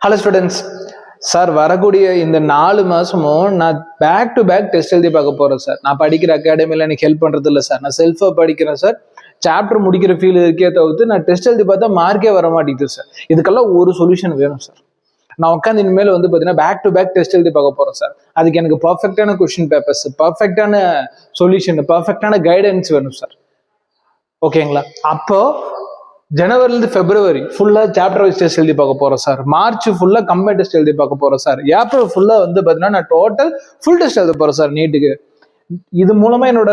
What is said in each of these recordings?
Hello students sir வரக்கூடிய இந்த நாலு மாசமும் நான் பேக் டு பேக் டெஸ்ட் எழுதி பார்க்க போறேன் சார் நான் படிக்கிற அகாடமியில் எனக்கு ஹெல்ப் பண்றது இல்லை சார் நான் செல்ஃபாக படிக்கிறேன் சார் சாப்டர் முடிக்கிற ஃபீல் இருக்கே தவிர்த்து நான் டெஸ்ட் எழுதி பார்த்தா மார்க்கே வர மாட்டேங்குது சார் இதுக்கெல்லாம் ஒரு சொல்யூஷன் வேணும் சார் நான் உட்காந்து இனிமேல் வந்து பார்த்தீங்கன்னா பேக் டு பேக் டெஸ்ட் எழுதி பார்க்க போறேன் சார் அதுக்கு எனக்கு பர்ஃபெக்டான கொஷின் பேப்பர்ஸ் பர்ஃபெக்டான சொல்யூஷன் பர்ஃபெக்டான கைடன்ஸ் வேணும் சார் ஓகேங்களா அப்போ ஜனவரிலேருந்து பிப்ரவரி ஃபுல்லா சாப்டர் வைஸ் டெஸ்ட் எழுதி பார்க்க போறோம் சார் மார்ச் ஃபுல்லா கம்பைன் டெஸ்ட் எழுதி பார்க்க போறோம் சார் ஏப்ரல் ஃபுல்லா வந்து பாத்தீங்கன்னா நான் டோட்டல் ஃபுல் டெஸ்ட் எழுத போறேன் சார் நீட்டுக்கு இது மூலமா என்னோட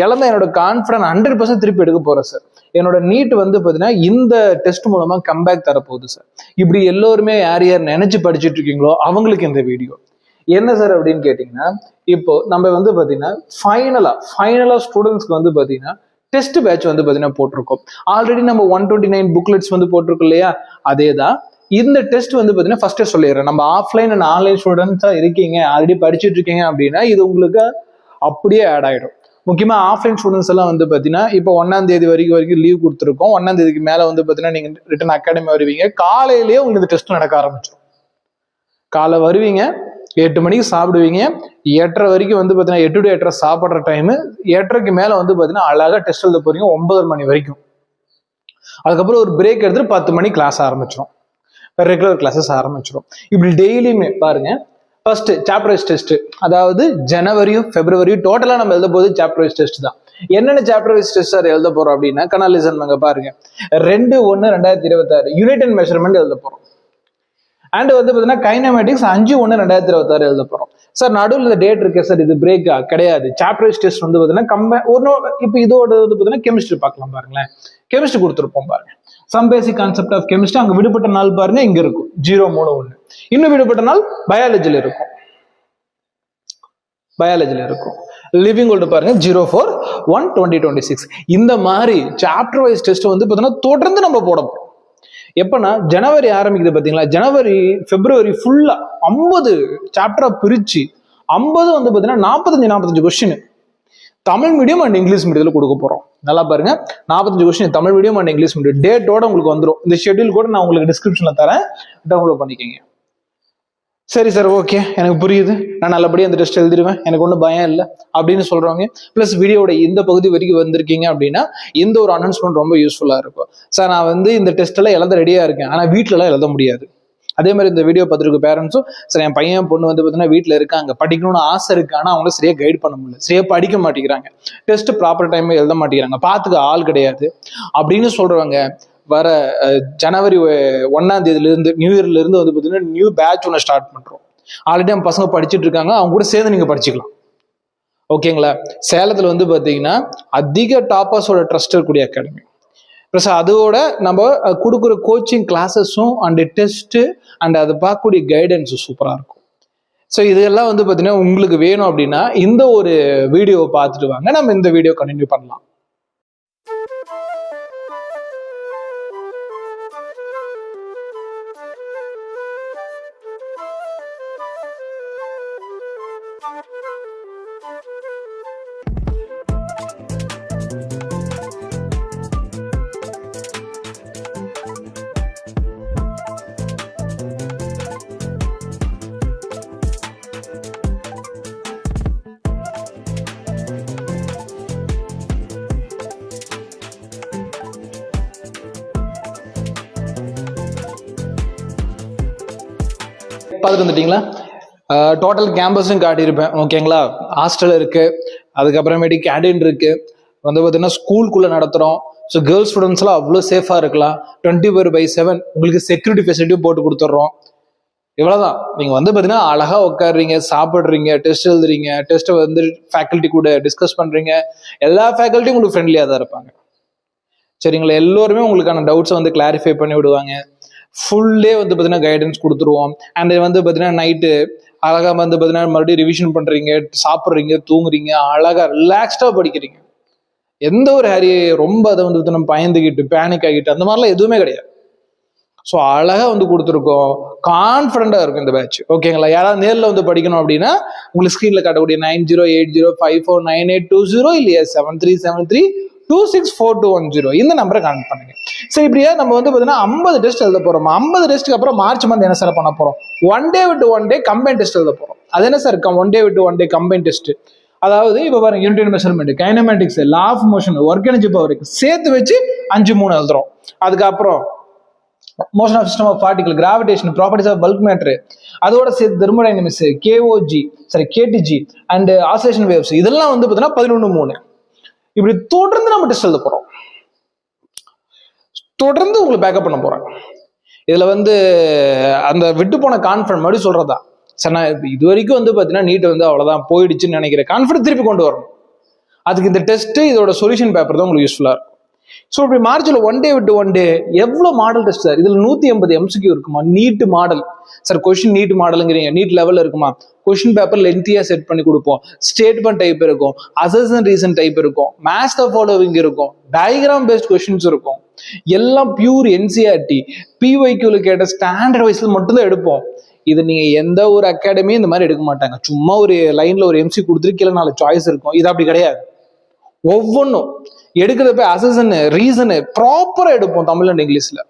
இளமை என்னோட கான்ஃபிடன்ஸ் ஹண்ட்ரட் பர்சன்ட் திருப்பி எடுக்க போறேன் சார் என்னோட நீட் வந்து பாத்தீங்கன்னா இந்த டெஸ்ட் மூலமா கம்பேக் தரப்போகுது சார் இப்படி எல்லோருமே யார் யார் நினைச்சு படிச்சுட்டு இருக்கீங்களோ அவங்களுக்கு இந்த வீடியோ என்ன சார் அப்படின்னு கேட்டிங்கன்னா இப்போ நம்ம வந்து பாத்தீங்கன்னா ஃபைனலா ஃபைனலா ஸ்டூடெண்ட்ஸ்க்கு வந்து பாத்தீங்கன்னா டெஸ்ட் பேட்ச் வந்து பார்த்தீங்கன்னா போட்டிருக்கோம். ஆல்ரெடி நம்ம ஒன் டுவெண்ட்டி நைன் புக்லெட்ஸ் வந்து போட்டிருக்கோம் இல்லையா? அதே தான் இந்த டெஸ்ட் வந்து பார்த்தீங்கன்னா ஃபர்ஸ்டே சொல்லிடுறேன். நம்ம ஆஃப்லைன் அண்ட் ஆன்லைன் ஸ்டூடெண்ட்ஸாக இருக்கீங்க ஆல்ரெடி படிச்சுட்டு இருக்கீங்க அப்படின்னா இது உங்களுக்கு அப்படியே ஆட் ஆகிடும் முக்கியமாக ஆஃப்லைன் ஸ்டூடெண்ட்ஸ் எல்லாம் வந்து பார்த்தீங்கன்னா இப்போ ஒன்றாம் தேதி வரைக்கும் வரைக்கும் லீவ் கொடுத்துருக்கோம். ஒன்றாம் தேதிக்கு மேலே வந்து பார்த்தீங்கன்னா நீங்கள் ரிட்டன் அகாடமி வருவீங்க. காலையிலேயே உங்களுக்கு டெஸ்ட் நடக்க ஆரம்பிச்சிடும் காலை வருவீங்க எட்டு மணிக்கு சாப்பிடுவீங்க. எட்டரை வரைக்கும் வந்து பார்த்தீங்கன்னா எட்டு டு எட்டரை சாப்பிட்ற டைமு எட்டரைக்கு மேலே வந்து பார்த்தீங்கன்னா அழகாக டெஸ்ட் எழுத போறீங்க. ஒன்பது மணி வரைக்கும். அதுக்கப்புறம் ஒரு பிரேக் எடுத்துட்டு பத்து மணி கிளாஸ் ஆரம்பிச்சிடும் ரெகுலர் கிளாஸஸ் ஆரம்பிச்சிடும் இப்படி டெய்லியுமே பாருங்க. ஃபர்ஸ்ட் சாப்டர் வைஸ் டெஸ்ட் அதாவது ஜனவரியும் பிப்ரவரியும் டோட்டலாக நம்ம எழுத போது சாப்டர் வைஸ் டெஸ்ட் தான். என்னென்ன சாப்டர் வைஸ் டெஸ்ட் சார் எழுத போறோம் அப்படின்னா கனாலிசன் அங்கே பாருங்க. ரெண்டு ஒன்று ரெண்டாயிரத்தி இருபத்தாறு. யூனிட் அண்ட் மெஷர்மெண்ட் எழுத போறோம். அண்ட் வந்து பார்த்தீங்கன்னா கைனமேட்டிக்ஸ் அஞ்சு ஒன்று ரெண்டாயிரத்தி இருபத்தாறு எழுத போகிறோம் சார் நடுவில் இந்த டேட் இருக்கு சார் இது பிரேக்கா கிடையாது. சாப்டர் டெஸ்ட் வந்து பார்த்தீங்கன்னா கம்ப ஒரு இப்போ இதோட வந்து பார்த்தீங்கன்னா கெமிஸ்ட்ரி பார்க்கலாம் பாருங்களேன். கெமிஸ்ட்ரி கொடுத்துருப்போம் பாருங்க. Some basic concept of chemistry அங்கே விடுபட்ட நாள் பாருங்க இங்க இருக்கும். ஜீரோ மூணு ஒன்று இன்னும் விடுபட்ட நாள் பயாலஜியில் இருக்கும். பயாலஜியில் இருக்கும். லிவிங் ஓல்டு பாருங்க zero four one twenty twenty six இந்த மாதிரி சாப்டர் வைஸ் டெஸ்ட் வந்து பார்த்தீங்கன்னா தொடர்ந்து நம்ம போட போகிறோம் எப்போனா ஜனவரி ஆரம்பிக்குது பார்த்தீங்களா ஜனவரி பிப்ரவரி ஃபுல்லாக ஐம்பது சாப்டராக பிரித்து ஐம்பது வந்து பார்த்தீங்கன்னா நாற்பத்தஞ்சு நாற்பத்தஞ்சு question Tamil medium and English மீடியத்தில் கொடுக்க போகிறோம் நல்லா பாருங்க. நாற்பத்தஞ்சு question Tamil medium and English medium டேட்டோட உங்களுக்கு வந்துடும் இந்த ஷெட்யூல் கூட நான் உங்களுக்கு டிஸ்கிரிப்ஷனில் தரேன். டவுன்லோட் பண்ணிக்கோங்க. சரி சார் ஓகே எனக்கு புரியுது. நான் நல்லபடியாக அந்த டெஸ்ட் எழுதிடுவேன் எனக்கு ஒன்றும் பயம் இல்லை. அப்படின்னு சொல்கிறவங்க ப்ளஸ் வீடியோட இந்த பகுதி வரைக்கும் வந்திருக்கீங்க அப்படின்னா இந்த ஒரு அனௌன்ஸ்மெண்ட் ரொம்ப யூஸ்ஃபுல்லாக இருக்கும். சார் நான் வந்து இந்த டெஸ்ட்டெல்லாம் எழுத ரெடியாக இருக்கேன். ஆனால் வீட்டிலலாம் எழுத முடியாது. அதே மாதிரி இந்த வீடியோ பார்த்துருக்க பேரண்ட்ஸும் சார் என் பையன் பொண்ணு வந்து பார்த்தீங்கன்னா வீட்டில் இருக்காங்க. படிக்கணும்னு ஆசை இருக்கு ஆனால் அவங்கள சரியாக கைட் பண்ண முடியல. சரியாக படிக்க மாட்டேங்கிறாங்க. டெஸ்ட் ப்ராப்பர் டைம் எழுத மாட்டேங்கிறாங்க. பார்த்துக்க ஆள் கிடையாது. அப்படின்னு சொல்கிறவங்க வர ஜனவரி ஒன்னாம் தேதியிலிருந்து நியூ இயர்ல இருந்து வந்து பார்த்தீங்கன்னா நியூ பேட்ச் ஒன்று ஸ்டார்ட் பண்றோம். ஆல்ரெடி நம்ம பசங்க படிச்சுட்டு இருக்காங்க அவங்க கூட சேர்ந்து நீங்க படிச்சுக்கலாம். ஓகேங்களா சேலத்துல வந்து பார்த்தீங்கன்னா அதிக டாப்பர்ஸோட ட்ரஸ்ட் இருக்கக்கூடிய அகாடமி ப்ளஸ் அதோட நம்ம கொடுக்குற கோச்சிங் கிளாஸஸும் அண்ட் டெஸ்ட்டு அண்ட் அதை பார்க்கக்கூடிய கைடன்ஸும் சூப்பராக இருக்கும். ஸோ இதெல்லாம் வந்து பார்த்தீங்கன்னா உங்களுக்கு வேணும் அப்படின்னா இந்த ஒரு வீடியோவை பார்த்துட்டு வாங்க. நம்ம இந்த வீடியோ கண்டினியூ பண்ணலாம். பார்த்துட்டு வந்துட்டீங்களா? டோட்டல் கேம்பஸும் காட்டியிருப்பேன் ஓகேங்களா ஹாஸ்டல் இருக்கு அதுக்கப்புறமேட்டு கேண்டீன் இருக்கு. வந்து பார்த்தீங்கன்னா ஸ்கூலுக்குள்ளே நடத்துகிறோம் ஸோ கேர்ள்ஸ் ஸ்டூடெண்ட்ஸ்லாம் அவ்வளோ சேஃபாக இருக்கலாம். டுவெண்ட்டி ஃபோர் பை செவன் உங்களுக்கு செக்யூரிட்டி ஃபெசிலிட்டியும் போட்டு கொடுத்துட்றோம் இவ்வளோதான் நீங்கள் வந்து பார்த்தீங்கன்னா அழகாக உட்காடுறீங்க சாப்பிட்றீங்க டெஸ்ட் எழுதுறீங்க டெஸ்ட்டை வந்து ஃபேக்கல்ட்டி கூட டிஸ்கஸ் பண்ணுறீங்க எல்லா ஃபேக்கல்ட்டியும் உங்களுக்கு ஃப்ரெண்ட்லியாக தான் இருப்பாங்க. சரிங்களா? எல்லோருமே உங்களுக்கான டவுட்ஸை வந்து கிளாரிஃபை பண்ணி விடுவாங்க. ஃபுல் டே வந்து பார்த்தீங்கன்னா கைடன்ஸ் கொடுத்துருவோம். அண்ட் வந்து பார்த்தீங்கன்னா நைட்டு அழகாக வந்து பார்த்தீங்கன்னா மறுபடியும் ரிவிஷன் பண்ணுறீங்க சாப்பிட்றீங்க தூங்குறீங்க அழகாக ரிலாக்ஸ்டாக படிக்கிறீங்க. எந்த ஒரு ஹரி ரொம்ப அதை வந்து நம்ம பயந்துக்கிட்டு பேனிக் ஆகிட்டு அந்த மாதிரிலாம் எதுவுமே கிடையாது. ஸோ அழகாக வந்து கொடுத்துருக்கோம். கான்ஃபிடண்டாக இருக்கும் இந்த பேட்ச் ஓகேங்களா யாராவது நேரில் வந்து படிக்கணும் அப்படின்னா உங்களுக்கு ஸ்க்ரீனில் காட்டக்கூடிய nine zero eight zero five four nine eight two zero இல்லையா? Seven three seven three two six four two one zero இந்த நம்பரை கான்டெக்ட் பண்ணுங்க. சரி இப்படியே? நம்ம வந்து பார்த்தீங்கன்னா ஐம்பது டெஸ்ட் எழுத போறோம். ஐம்பது டெஸ்ட்டுக்கு அப்புறம் மார்ச் மந்த் என்ன சார் பண்ண போறோம்? ஒன் டே விட்டு ஒன் டே கம்பைன் டெஸ்ட் எழுத போறோம். அது என்ன சார் ஒன் டே விட்டு ஒன் டே கம்பைன் டெஸ்ட் அதாவது இப்போ பாருங்க unit measurement kinematics law of motion work energy பவருக்கு சேர்த்து வச்சு அஞ்சு மூணு எழுதுறோம். அதுக்கப்புறம் motion of system of particle gravitation properties of bulk matter அதோட சேர்த்து thermodynamics K O G sorry K T G and oscillation waves இதெல்லாம் வந்து பார்த்தீங்கன்னா பதினொன்று மூணு. இப்படி தொடர்ந்து நம்ம டெஸ்ட் எழுத போறோம். தொடர்ந்து உங்களுக்கு பேக்கப் பண்ண போறேன். இதுல வந்து அந்த விட்டு போன கான்ஃபிடன்ட் மறுபடியும் சொல்றதா? சார் நான் இது வரைக்கும் வந்து பார்த்தீங்கன்னா நீட் வந்து அவ்வளவுதான் போயிடுச்சுன்னு நினைக்கிறேன். கான்ஃபிடன்ட் திருப்பி கொண்டு வரணும். அதுக்கு இந்த டெஸ்ட் இதோட சொல்யூஷன் பேப்பர் தான் உங்களுக்கு யூஸ்ஃபுல்லா இருக்கும். ஸோ இப்படி மார்ச்சில் ஒன் டே விட்டு ஒன் டே எவ்வளோ மாடல் டெஸ்ட் சார் இதில் நூற்றி எண்பது எம்சிக்யூ இருக்குமா? NEET model sir question NEET மாடலுங்கிறீங்க NEET லெவலில் இருக்குமா? கொஷின் பேப்பர் லென்த்தியாக செட் பண்ணி கொடுப்போம். ஸ்டேட்மெண்ட் டைப் இருக்கும். அசசன் ரீசன் டைப் இருக்கும். மேஸ்டர் ஃபாலோவிங் இருக்கும். டயக்ராம் பேஸ்ட் கொஷின்ஸ் இருக்கும். எல்லாம் பியூர் என்சிஆர்டி பிஒய்க்யூல கேட்ட ஸ்டாண்டர்ட் வைஸ்ல மட்டும்தான் எடுப்போம். இது நீங்க எந்த ஒரு அகாடமியும் இந்த மாதிரி எடுக்க மாட்டாங்க. சும்மா ஒரு லைன்ல ஒரு எம்சி கொடுத்துட்டு கீழே நாலு சாய்ஸ் இருக்கும். இது அப்படி கிடையாது. ஒவ்வொன்றும் எடுக்கிறப்ப அசசன் ரீசனு ப்ராப்பரா எடுப்போம் தமிழ் அண்ட் இங்கிலீஷ்ல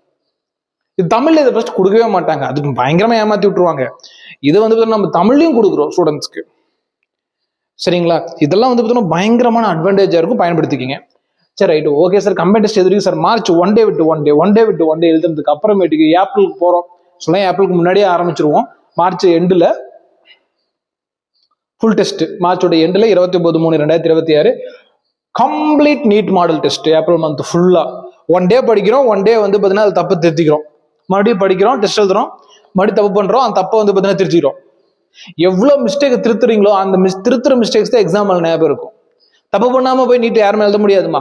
இது தமிழ்ல இதை ஃபர்ஸ்ட் கொடுக்கவே மாட்டாங்க. அது பயங்கரமா ஏமாத்தி விட்டுருவாங்க. இதை வந்து பார்த்தீங்கன்னா நம்ம தமிழ்லையும் கொடுக்குறோம் ஸ்டூடெண்ட்ஸ்க்கு சரிங்களா? இதெல்லாம் வந்து பார்த்தீங்கன்னா பயங்கரமான அட்வான்டேஜா இருக்கும். பயன்படுத்திக்கிங்க. சரி right okay sir company test எதிர்க்கு sir March one day விட்டு ஒன் டே ஒன் டே விட்டு ஒன் டே எழுதுறதுக்கு அப்புறமேட்டுக்கு ஏப்ரலுக்கு போறோம். சொன்னா ஏப்ரலுக்கு முன்னாடியே ஆரம்பிச்சிருவோம். மார்ச் எண்டில் ஃபுல் டெஸ்ட் மார்ச்சோட எண்டில் இருபத்தி ஒன்பது மூணு ரெண்டாயிரத்தி இருபத்தி ஆறு complete NEET model test April month ஃபுல்லா ஒன் டே படிக்கிறோம். ஒன் டே வந்து பார்த்தீங்கன்னா அது தப்பு திருத்திக்கிறோம். மறுபடியும் படிக்கிறோம் டெஸ்ட் எழுதுறோம். மறுபடியும் தப்பு பண்றோம் அந்த தப்பை வந்து பார்த்தீங்கன்னா திருத்திக்கிறோம் எவ்வளோ மிஸ்டேக் திருத்துறீங்களோ அந்த மிஸ் திருத்துற மிஸ்டேக்ஸ் தான் எக்ஸாம் ஞாபகம் இருக்கும். தப்பு பண்ணாம போய் நீட்டு யாருமே எழுத முடியாதுமா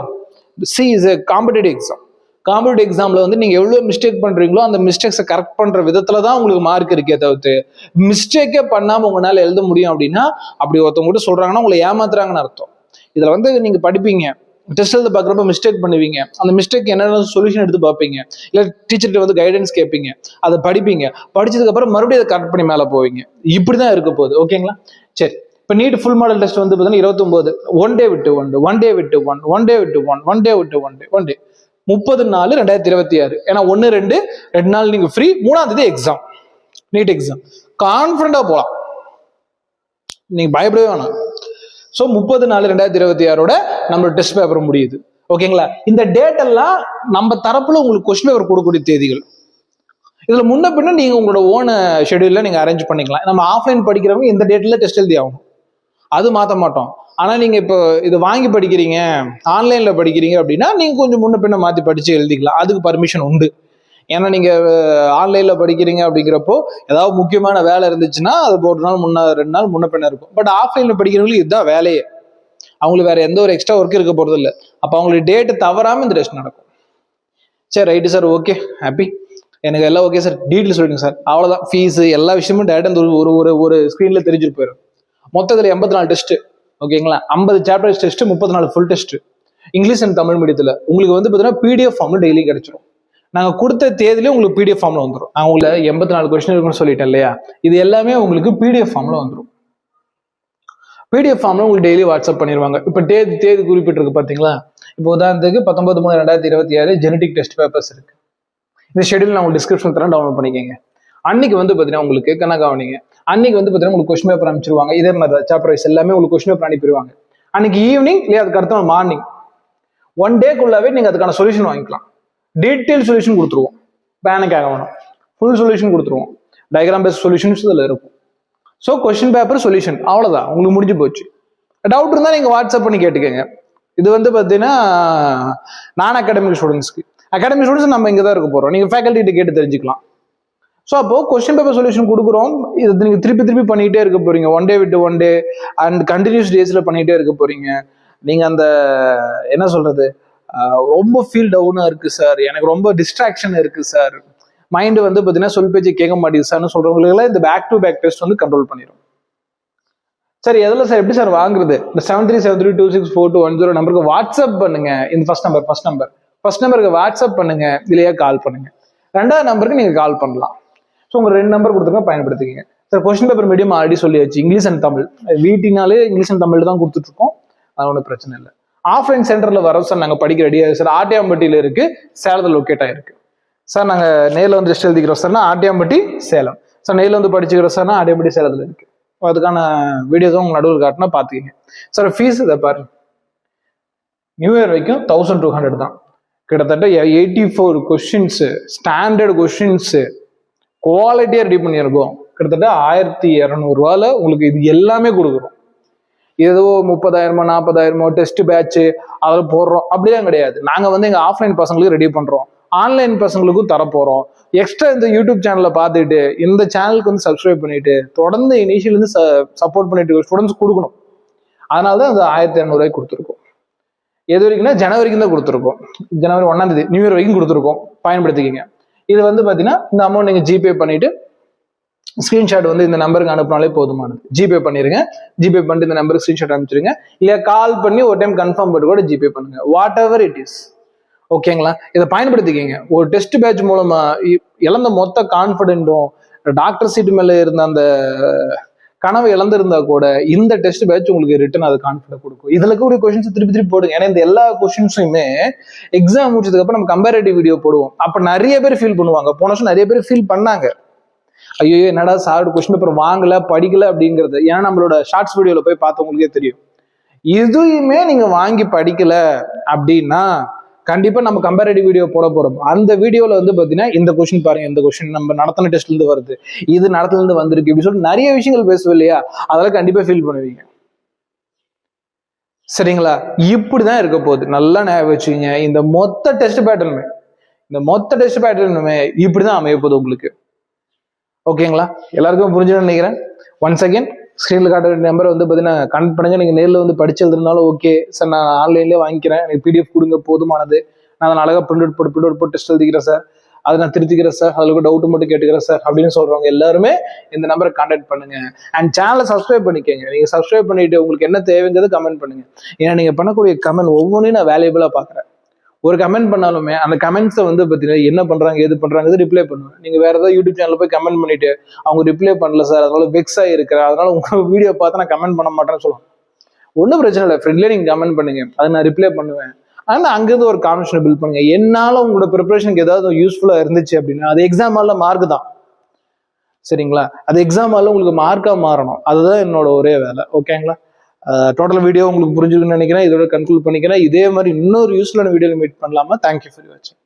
she is a competitive exam competitive எக்ஸாம்ல வந்து நீங்க எவ்வளவு மிஸ்டேக் பண்றீங்களோ அந்த மிஸ்டேக்ஸை கரெக்ட் பண்ற விதத்துல தான் உங்களுக்கு மார்க் இருக்கே தவிர்த்து மிஸ்டேக்கே பண்ணாம உங்களால எழுத முடியும் அப்படின்னா அப்படி ஒருத்தவங்க கூட சொல்றாங்கன்னா உங்களை ஏமாத்துறாங்கன்னு அர்த்தம். இதுல வந்து நீங்க படிப்பீங்க. டெஸ்ட் எழுத பார்க்குறப்ப மிஸ்டேக் பண்ணுவீங்க. அந்த மிஸ்டேக் என்னென்ன சொல்யூஷன் எடுத்து பார்ப்பீங்க? இல்லை டீச்சர்கிட்ட வந்து கைடன்ஸ் கேட்பீங்க அதை படிப்பீங்க. படிச்சதுக்கப்புறம் மறுபடியும் அதை கரெக்ட் பண்ணி மேலே போவீங்க. இப்படி தான் இருக்க போகுது. ஓகேங்களா சரி. இப்போ நீட் ஃபுல் மாடல் டெஸ்ட் வந்து பார்த்தீங்கன்னா இருபத்தொம்போது. ஒன் டே விட்டு ஒன் ஒன் டே விட்டு ஒன் ஒன் டே விட்டு ஒன் ஒன் டே விட்டு ஒன் டே ஒன் டே முப்பது நாலு ரெண்டாயிரத்தி இருபத்தி ஆறு. ஏன்னா ஒன்று ரெண்டு ரெண்டு நாள் நீங்கள் ஃப்ரீ மூணாம் தேதி எக்ஸாம் நீட் எக்ஸாம் கான்ஃபிடண்டாக போகலாம் நீங்கள் பயப்படவே வேணாம். ஸோ முப்பது நாலு ரெண்டாயிரத்தி இருபத்தி ஆறோட நம்ம டெஸ்ட் பேப்பர் முடியுது. ஓகேங்களா இந்த டேட் எல்லாம் நம்ம தரப்புல உங்களுக்கு கொஸ்டின் பேப்பர் கொடுக்கக்கூடிய தேதிகள். இதுல முன்ன பின்ன நீங்க உங்களோட ஓன ஷெடியூல்ல நீங்க அரேஞ்ச் பண்ணிக்கலாம். நம்ம ஆஃப்லைன் படிக்கிறவங்க இந்த டேட்ல டெஸ்ட் எழுதி ஆகணும். அது மாத்த மாட்டோம். ஆனா நீங்க இப்போ இது வாங்கி படிக்கிறீங்க ஆன்லைன்ல படிக்கிறீங்க அப்படின்னா நீங்க கொஞ்சம் முன்ன பின்ன மாத்தி படிச்சு எழுதிக்கலாம். அதுக்கு பர்மிஷன் உண்டு. ஏன்னா நீங்க ஆன்லைன்ல படிக்கிறீங்க அப்படிங்கிறப்போ ஏதாவது முக்கியமான வேலை இருந்துச்சுன்னா அது ஒரு நாள் முன்ன ரெண்டு நாள் முன்ன பின்ன இருக்கும். பட் ஆஃப்லைன்ல படிக்கிறவங்களுக்கு இதுதான் வேலையே. அவங்களுக்கு வேற எந்த ஒரு எக்ஸ்ட்ரா ஒர்க் இருக்க போறது இல்லை. அப்போ அவங்களுக்கு டேட்டு தவறாம இந்த டெஸ்ட் நடக்கும். சரி ரைட்டு சார் ஓகே ஹாப்பி எனக்கு எல்லாம் ஓகே சார் டீட்டெயில் சொல்லுங்க சார் அவ்வளோதான் ஃபீஸ் எல்லா விஷயமும் டேரக்டாக இந்த ஒரு ஒரு ஒரு ஸ்க்ரீனில் தெரிஞ்சுட்டு போயிடும். மொத்தத்தில் எண்பத்தி நாலு டெஸ்ட் ஓகேங்களா ஐம்பது சாப்டர்ஸ் டெஸ்ட் முப்பத்தி நாலு full test English and Tamil மீடியத்தில் உங்களுக்கு வந்து பார்த்தீங்கன்னா பிடிஎஃப் ஃபார்மில் டெய்லி கிடைச்சிரும். நாங்கள் கொடுத்த தேதியிலே உங்களுக்கு பிடிஎஃப் ஃபார்மில் வந்துடும் நான் உங்களை எண்பத்தி நாலு கொஸ்டின் இருக்குன்னு சொல்லிட்டேன் இல்லையா? இது எல்லாமே உங்களுக்கு பிடிஎஃப் ஃபார்மில் வந்துடும் பிடிஎஃப் ஃபார்ம்ல உங்களுக்கு டெய்லி வாட்ஸ்அப் பண்ணிடுவாங்க இப்போ தேதி தேதி குறிப்பிட்டிருக்கு பார்த்தீங்களா இப்போ உதாரணத்துக்கு பத்தொன்பது மூணு ரெண்டாயிரத்தி இருபத்தி ஆறு ஜெனடிக் டெஸ்ட் பேப்பர்ஸ் இருக்கு. இந்த ஷெடியூல் நான் உங்களுக்கு டிஸ்கிரிப்ஷன் தரேன் டவுன்லோட் பண்ணிக்கோங்க. அன்னைக்கு வந்து பார்த்தீங்கன்னா உங்களுக்கு கணக்காவணிங்க அன்னைக்கு வந்து பார்த்தீங்கன்னா உங்களுக்கு கொஸ்டின் பேப்பர் அனுப்பிச்சிருவாங்க. இதே மாதிரி தான் சாப்டர் வைஸ் எல்லாமே உங்களுக்கு கொஸ்டின் பேப்பர் அனுப்பிடுவாங்க அன்னைக்கு ஈவினிங் இல்லையா அதுக்கு அடுத்த மார்னிங் ஒன் டேக்குள்ளாவே நீங்கள் அதுக்கான சொல்யூஷன் வாங்கிக்கலாம். டீட்டெயில் சொல்யூஷன் கொடுத்துருவோம். பேனுக்காக வேணும். ஃபுல் சொல்யூஷன் கொடுத்துருவோம். டயக்ராம் பேஸ்ட் சொல்யூஷன்ஸ் இதில் இருக்கும். ஸோ கொஸ்டின் பேப்பர் சொல்யூஷன் அவ்வளோதான் உங்களுக்கு முடிஞ்சு போச்சு. டவுட் இருந்தால் நீங்கள் வாட்ஸ்அப் பண்ணி கேட்டுக்கோங்க. இது வந்து பார்த்தீங்கன்னா நான் அகாடமிக் ஸ்டூடெண்ட்ஸ்க்கு அகாடமிக் ஸ்டூடெண்ட்ஸ் நம்ம இங்கே தான் இருக்க போகிறோம் நீங்கள் ஃபேக்கல்ட்டிகிட்ட கேட்டு தெரிஞ்சுக்கலாம். ஸோ அப்போ கொஸ்டின் பேப்பர் சொல்யூஷன் கொடுக்குறோம். இது நீங்கள் திருப்பி திருப்பி பண்ணிகிட்டே இருக்க போறீங்க. ஒன் டே விட்டு ஒன் டே அண்ட் கண்டினியூஸ் டேஸில் பண்ணிகிட்டே இருக்க போறீங்க. நீங்கள் அந்த என்ன சொல்றது? ரொம்ப ஃபீல் டவுனாக இருக்குது சார் எனக்கு ரொம்ப டிஸ்ட்ராக்ஷன் இருக்குது சார் மைண்டு வந்து பார்த்தீங்கன்னா சொல் பேச்சு கேட்க மாட்டேங்குது சார்னு சொல்கிறவங்களுக்கெல்லாம் இந்த பேக் டு பேக் டெஸ்ட் வந்து கண்ட்ரோல் பண்ணிடும் சார் எதில் சார் எப்படி சார் வாங்குறது? இந்த seven three seven three two six four two one zero நம்பருக்கு வாட்ஸ்அப் பண்ணுங்க. இந்த first number first number first நம்பருக்கு வாட்ஸ்அப் பண்ணுங்க. இல்லையா கால் பண்ணுங்க. ரெண்டாவது நம்பருக்கு நீங்கள் கால் பண்ணலாம். ஸோ உங்கள் ரெண்டு நம்பர் கொடுத்துருங்க பயன்படுத்திக்கிங்க. Sir question paper medium already சொல்லியாச்சு. English and Tamil. வீட்டினாலே English and Tamil தான் கொடுத்துட்ருக்கோம் அது ஒன்றும் பிரச்சனை இல்லை. ஆஃப்லைன் சென்டர்ல வரோம் சார் நாங்க படிக்க ரெடியாக சார் ஆட்டியாம்பட்டியில இருக்கு சேலத்தில் லொக்கேட் ஆயிருக்கு. சார் நாங்க நேரில் வந்து ஜஸ்ட் எழுதிக்கிறோம் சார்னா ஆட்டியாம்பட்டி சேலம். சார் நேரில் வந்து படிச்சுக்கிறோம் சார்னா ஆட்டியாம்பட்டி சேலத்துல இருக்கு. அதுக்கான வீடியோஸும் உங்க நடுவில் காட்டினா பாத்துக்கிங்க. சார் ஃபீஸ் இதை பாருங்க. நியூ இயர் வரைக்கும் தௌசண்ட் டூ ஹண்ட்ரட் தான். கிட்டத்தட்ட eighty four questions standard questions குவாலிட்டியாக ரெடி பண்ணியிருக்கோம். கிட்டத்தட்ட ஆயிரத்தி இரநூறுவால உங்களுக்கு இது எல்லாமே கொடுக்குறோம். ஏதோ முப்பதாயிரமோ நாற்பதாயிரமோ டெஸ்ட் பேட்ச் அதில் போடுறோம். அப்படிலாம் கிடையாது. நாங்கள் வந்து எங்கள் ஆஃப்லைன் பசங்களுக்கு ரெடி பண்ணுறோம் ஆன்லைன் பசங்களுக்கும் தரப்போகிறோம் எக்ஸ்ட்ரா இந்த யூடியூப் சேனலை பார்த்துட்டு இந்த சேனலுக்கு வந்து சப்ஸ்கிரைப் பண்ணிட்டு தொடர்ந்து இனிஷியலேருந்து சப்போர்ட் பண்ணிட்டு ஸ்டூடெண்ட்ஸ் கொடுக்கணும். அதனால தான் அந்த ஆயிரத்தி இரநூறுவாய்க்கு கொடுத்துருக்கோம். எது வரைக்கும்னா ஜனவரிக்கும் தான் கொடுத்துருக்கோம். ஜனவரி ஒன்றாம் தேதி நியூ இயர் வரைக்கும் கொடுத்துருக்கோம். பயன்படுத்திக்கிங்க. இது வந்து பார்த்தீங்கன்னா இந்த அமௌண்ட் நீங்கள் ஜிபே பண்ணிட்டு ஸ்க்ரீன்ஷாட் வந்து இந்த நம்பருக்கு அனுப்பினாலே போதுமானது. ஜிபே பண்ணிருங்க. ஜிபே பண்ணிட்டு இந்த நம்பருக்கு ஸ்க்ரீன்ஷாட் அனுப்பிச்சிருங்க. இல்லையா கால் பண்ணி ஒரு டைம் கன்ஃபார்ம் பண்ணிட்டு கூட ஜிபே பண்ணுங்க. வாட் எவர் இட் இஸ் ஓகேங்களா இதை பயன்படுத்திக்கிங்க. ஒரு டெஸ்ட் பேட்ச் மூலமா இ- இழந்த மொத்த கான்ஃபிடென்ட்டும் டாக்டர் சீட் மேல இருந்த அந்த கனவு இழந்திருந்தா கூட இந்த டெஸ்ட் பேட்ச் உங்களுக்கு ரிட்டன் அது கான்ஃபிடன்ட் கொடுக்கும். இதுல கூட கொஸ்டின்ஸ் திருப்பி திருப்பி போடுங்க. ஏன்னா இந்த எல்லா கொஸ்டின்ஸுமே எக்ஸாம் முடிச்சதுக்கு அப்புறம் நம்ம கம்பேரேட்டிவ் வீடியோ போடுவோம். அப்ப நிறைய பேர் ஃபீல் பண்ணுவாங்க. போன வருஷம் நிறைய பேர் ஃபீல் பண்ணாங்க. ஐயோ என்னடா சார் கொஸ்டின் பேப்பர் வாங்கல படிக்கல அப்படிங்கிறது. ஏன்னா நம்மளோட ஷார்ட்ஸ் வீடியோவில் போய் பார்த்தவங்களுக்கே தெரியும். எதுவுமே நீங்க வாங்கி படிக்கல அப்படின்னா கண்டிப்பா நம்ம கம்பேரிட்டிவ் வீடியோ போட போறோம். அந்த வீடியோல வந்து பாத்தீங்கன்னா இந்த கொஸ்டின் பாருங்க இந்த கொஸ்டின் நம்ம நடத்தின டெஸ்ட்ல இருந்து வருது. இது நடத்துல இருந்து வந்திருக்கு இப்படி சொல்லிட்டு நிறைய விஷயங்கள் பேசுவோம் இல்லையா? அதெல்லாம் கண்டிப்பா ஃபீல் பண்ணுவீங்க. சரிங்களா? இப்படிதான் இருக்க போகுது. நல்லா ஞாபகம் வச்சுக்கோங்க. இந்த மொத்த டெஸ்ட் பேட்டர்னுமே இந்த மொத்த டெஸ்ட் பேட்டர்னுமே இப்படிதான் அமைய போகுது உங்களுக்கு. ஓகேங்களா? எல்லாருக்கும் புரிஞ்சுன்னு நினைக்கிறேன். ஒன்ஸ் அகேன் ஸ்க்ரீனில் காட்ட வேண்டிய நம்பர் வந்து பார்த்தீங்கன்னா கனெக்ட் பண்ணுங்க. நீங்கள் நேரில் வந்து படிச்சு எழுதுனாலும் ஓகே சார் நான் ஆன்லைன்லேயே வாங்கிக்கிறேன். எனக்கு பிடிஎஃப் கொடுங்க போதுமானது. நான் அதை அழகாக பிரிண்ட் அவுட் போட்டு பிரிண்ட் அவுட் போட்டு டெஸ்ட் எழுதிக்கிறேன் சார் அதை நான் திருத்திக்கிறேன் சார் அதில் டவுட் மட்டும் கேட்டுக்கிறேன் சார் அப்படின்னு சொல்றவங்க எல்லாருமே இந்த நம்பரை கான்டாக்ட் பண்ணுங்க. அண்ட் சேனலை சப்ஸ்கிரைப் பண்ணிக்கோங்க. நீங்கள் சப்ஸ்கிரைப் பண்ணிட்டு உங்களுக்கு என்ன தேவைங்கிறது கமெண்ட் பண்ணுங்க. ஏன்னா நீங்கள் பண்ணக்கூடிய கமெண்ட் ஒவ்வொன்றையும் நான் வேல்யூபிளாக பார்க்குறேன் ஒரு கமெண்ட் பண்ணாலுமே அந்த கமெண்ட்ஸை வந்து பார்த்தீங்கன்னா என்ன பண்ணுறாங்க எது பண்ணுறாங்கிறது ரிப்ளை பண்ணுவேன். நீங்கள் வேறு ஏதாவது யூடியூப் சேனலில் போய் கமெண்ட் பண்ணிட்டு அவங்க ரிப்ளை பண்ணல சார் அதனால வெக்ஸ் ஆகிருக்கிறேன் அதனால உங்கள் வீடியோ பார்த்து நான் கமெண்ட் பண்ண மாட்டேன்னு சொல்லுவேன் ஒன்றும் பிரச்சனை இல்லை ஃப்ரெண்ட்லேயே நீங்கள் கமெண்ட் பண்ணுங்க. அதை நான் ரிப்ளை பண்ணுவேன். ஆனால் அங்கேருந்து ஒரு கான்வர்ஷன் பில்ட் பண்ணுங்க. என்னால் உங்களோட ப்ரிப்பரேஷனுக்கு ஏதாவது யூஸ்ஃபுல்லாக இருந்துச்சு அப்படின்னா அது எக்ஸாமால மார்க் தான். சரிங்களா? அது எக்ஸாம் உங்களுக்கு மார்க்காக மாறணும். அதுதான் என்னோட ஒரே வேலை. ஓகேங்களா டோட்டல் வீடியோ உங்களுக்கு புரிஞ்சுக்கணும்னு நினைக்கிறேன். இதோட கன்க்ளூட் பண்ணிக்கிறேன். இதே மாதிரி இன்னொரு யூஸ்ஃபுல்லான வீடியோவில் மீட் பண்ணலாமா? தேங்க்யூ ஃபார் வாட்சிங்